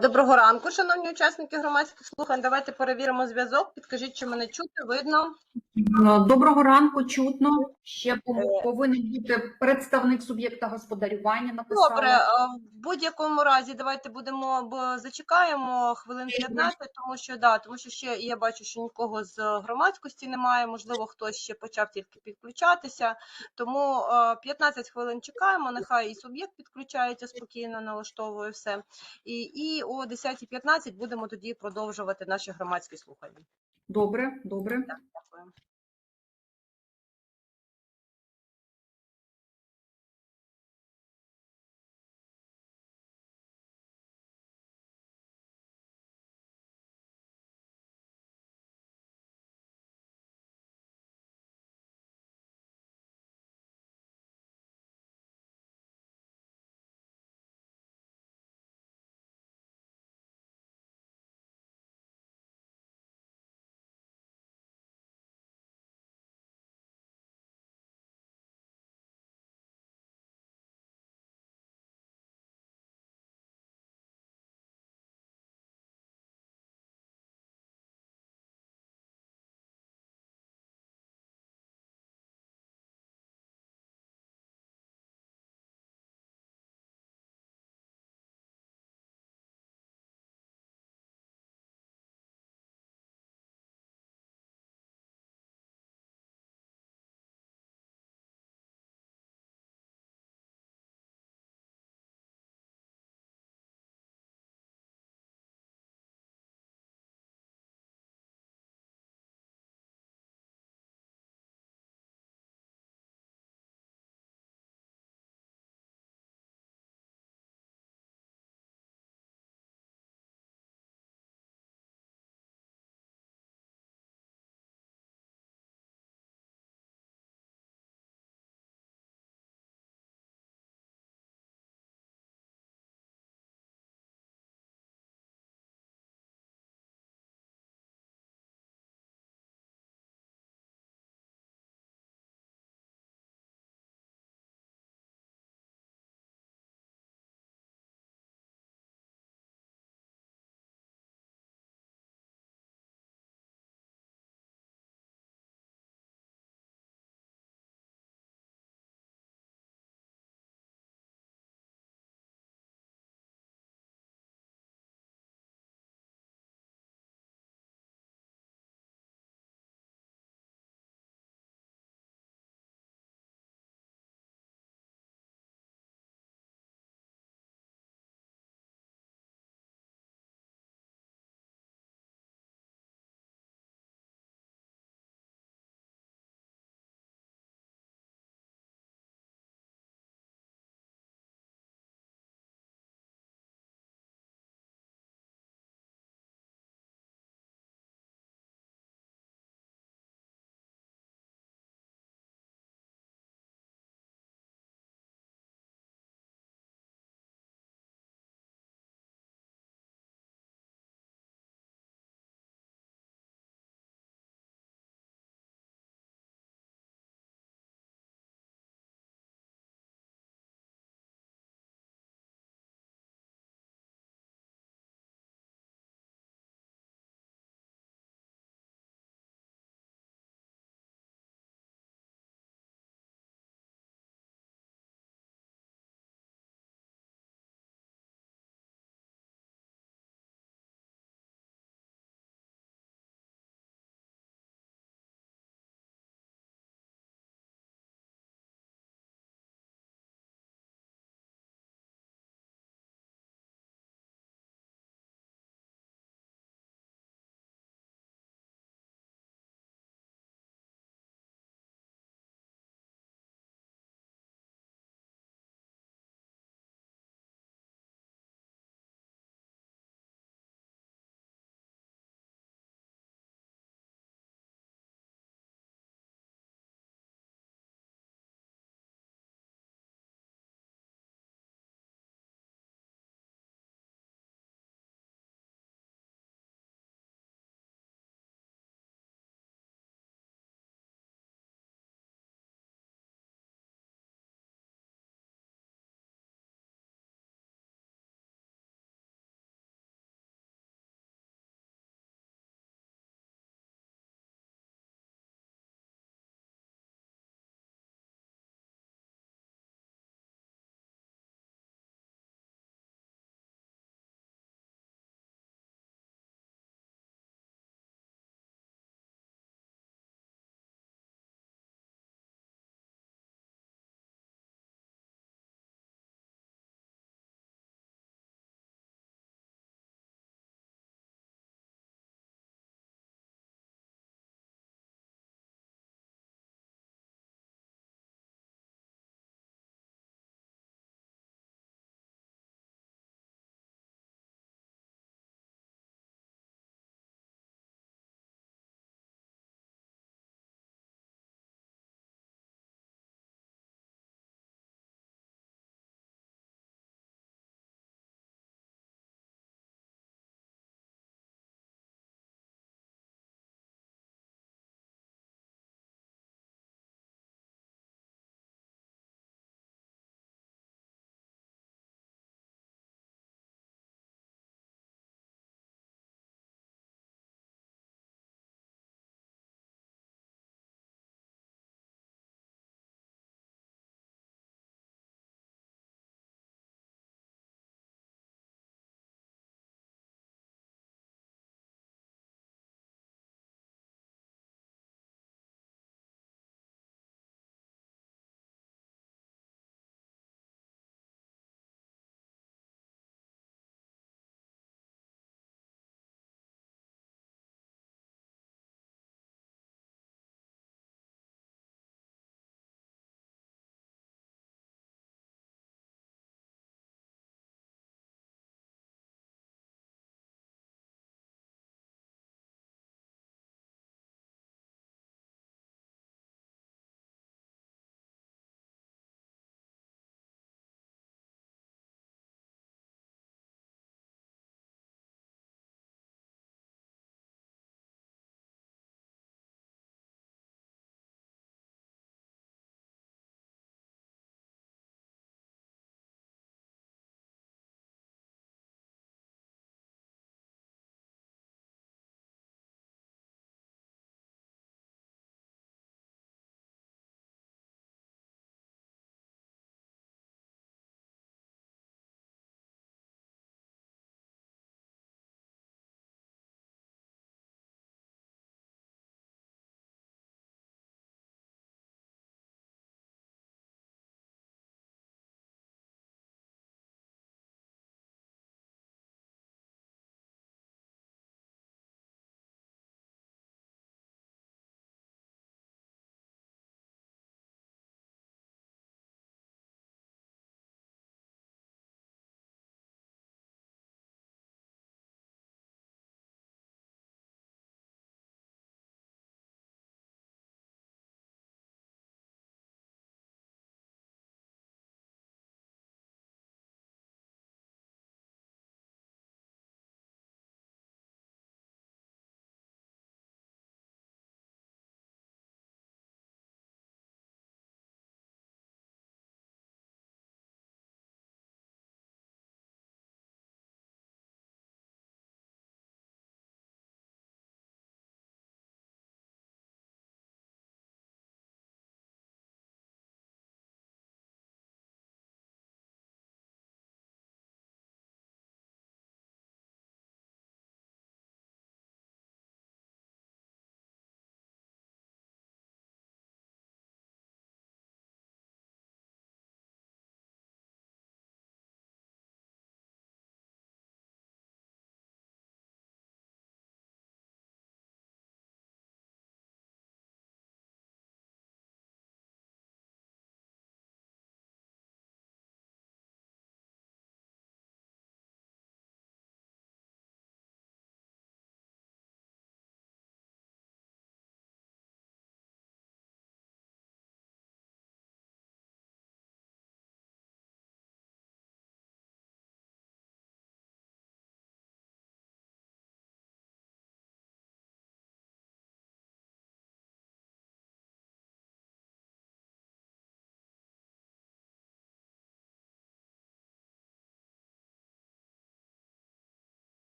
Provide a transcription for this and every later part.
Доброго ранку, шановні учасники громадських слухань. Давайте перевіримо зв'язок. Підкажіть, чи мене чути, видно. Е, Доброго ранку, чутно. Ще Е. повинен бути представник суб'єкта господарювання. Написала. Добре, е, в будь-якому разі давайте будемо зачекаємо хвилин 15, тому що да, тому що ще я бачу, що нікого з громадськості немає. Можливо, хтось ще почав тільки підключатися. Тому е, 15 хвилин чекаємо. Нехай і суб'єкт підключається спокійно, налаштовує все. І, і о 10.15 будемо тоді продовжувати наші громадські слухання. Добре, добре. Дякую.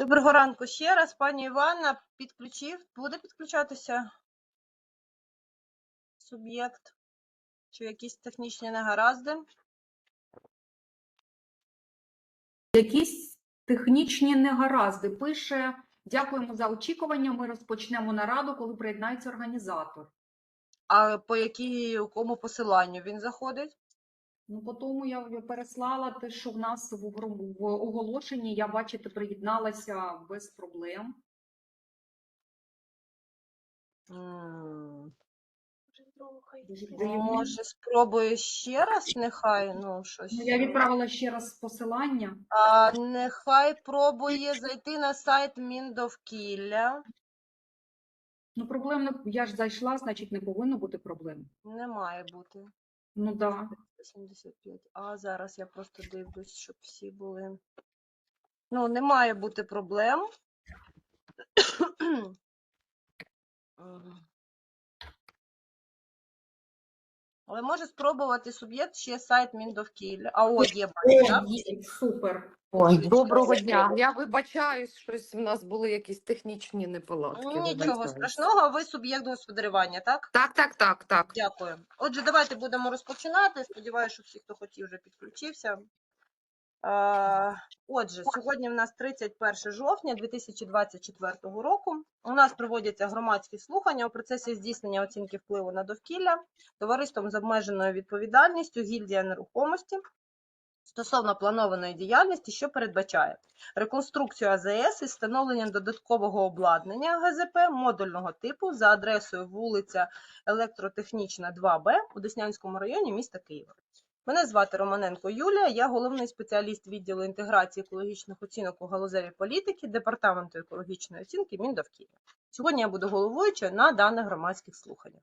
Доброго ранку ще раз. Пані Іванна підключив, буде підключатися суб'єкт чи якісь технічні негаразди. Якісь технічні негаразди. Пише, дякуємо за очікування. Ми розпочнемо нараду, коли приєднається організатор. А по якій якому посиланню він заходить? Ну, по тому я переслала те, що в нас в, в оголошенні, я бачите, приєдналася без проблем. Може, спробую ще раз, нехай, ну, щось. Ну, Я відправила ще раз посилання. А, нехай пробує зайти на сайт Міндовкілля. Ну, проблем не я ж зайшла, значить не повинно бути проблем. Не має бути. Ну да. 75. А зараз я просто дивлюсь, щоб всі були. Ну, не має бути проблем. Але може спробувати суб'єкт ще сайт Міндовкілля. А о, є бачу, так? Супер. Ой, доброго дня. Я вибачаюсь, щось в нас були якісь технічні неполадки. Нічого вибачаюсь. страшного, ви суб'єкт господарювання, так? Так, так, так, так. Дякую. Отже, давайте будемо розпочинати. Сподіваюся, що всі, хто хотів, вже підключився. Е, Отже, сьогодні в нас 31 жовтня 2024 року. У нас проводяться громадські слухання у процесі здійснення оцінки впливу на довкілля товариством з обмеженою відповідальністю гільдія нерухомості стосовно планованої діяльності, що передбачає реконструкцію АЗС із встановленням додаткового обладнання ГЗП модульного типу за адресою вулиця Електротехнічна 2Б у Деснянському районі міста Києва. Мене звати Романенко Юлія, я головний спеціаліст відділу інтеграції екологічних оцінок у галузевій політики Департаменту екологічної оцінки Міндовкілля. Сьогодні я буду головуючою на даних громадських слуханнях.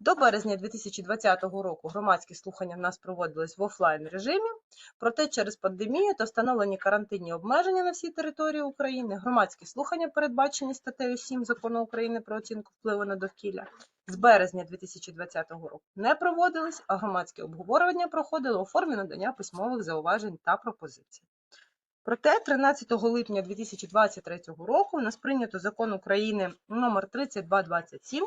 До березня 2020 року громадські слухання в нас проводились в офлайн режимі, проте через пандемію та встановлені карантинні обмеження на всій території України громадські слухання, передбачені статтею 7 Закону України про оцінку впливу на довкілля, з березня 2020 року не проводились, а громадське обговорення проходило у формі надання письмових зауважень та пропозицій. Проте 13 липня 2023 року у нас прийнято закон України номер 3227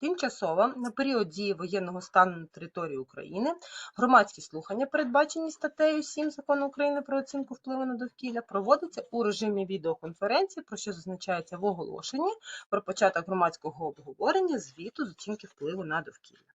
тимчасово на період дії воєнного стану на території України громадські слухання, передбачені статтею 7 Закону України про оцінку впливу на довкілля, проводяться у режимі відеоконференції, про що зазначається в оголошенні про початок громадського обговорення звіту з оцінки впливу на довкілля.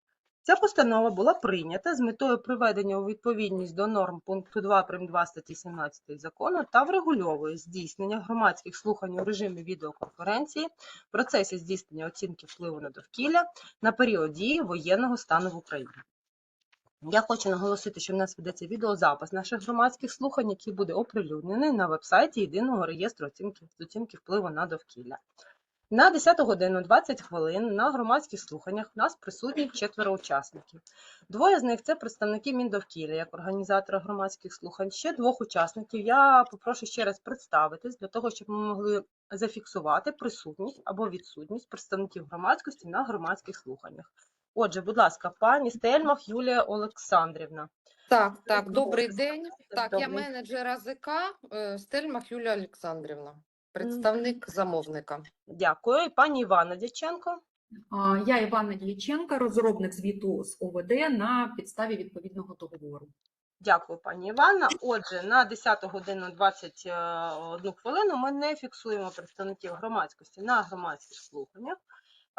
Ця постанова була прийнята з метою приведення у відповідність до норм пункту 2 прим. 2 статті 17 закону та врегульовує здійснення громадських слухань у режимі відеоконференції в процесі здійснення оцінки впливу на довкілля на період дії воєнного стану в Україні. Я хочу наголосити, що в нас ведеться відеозапис наших громадських слухань, який буде оприлюднений на вебсайті єдиного реєстру оцінки, оцінки впливу на довкілля. На 10 годину 20 хвилин на громадських слуханнях в нас присутні четверо учасників. Двоє з них це представники Міндовкілля як організатора громадських слухань. Ще двох учасників я попрошу ще раз представитись для того, щоб ми могли зафіксувати присутність або відсутність представників громадськості на громадських слуханнях. Отже, будь ласка, пані Стельмах Юлія Олександрівна. Так, так, Добрий добрий день. Так, я менеджер АЗК е, Стельмах Юлія Олександрівна, представник замовника. Дякую. І пані Івана Дяченко. А, Я Івана Дяченко, розробник звіту з ОВД на підставі відповідного договору. Дякую, пані Івана. Отже, на 10 годину 21 хвилину ми не фіксуємо представників громадськості на громадських слуханнях.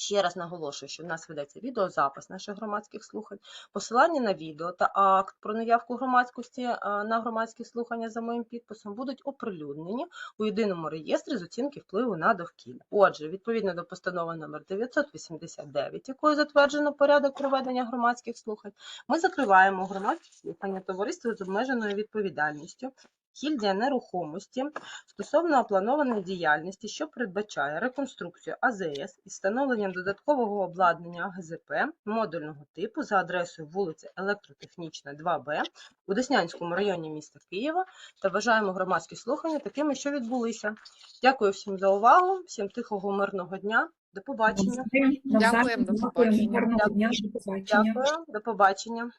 Ще раз наголошую, що в нас ведеться відеозапис наших громадських слухань. Посилання на відео та акт про наявку громадськості е, на громадські слухання за моїм підписом будуть оприлюднені у єдиному реєстрі з оцінки впливу на довкілля. Отже, відповідно до постанови номер 989, якою затверджено порядок проведення громадських слухань, ми закриваємо громадські слухання товариства з обмеженою відповідальністю. Гільдія нерухомості стосовно планованої діяльності, що передбачає реконструкцію АЗС із встановленням додаткового обладнання ГЗП модульного типу за адресою вулиця Електротехнічна, 2Б у Деснянському районі міста Києва та вважаємо громадські слухання такими, що відбулися. Дякую всім за увагу, всім тихого мирного дня. До побачення. Дякуємо, до побачення. Дякую, до побачення.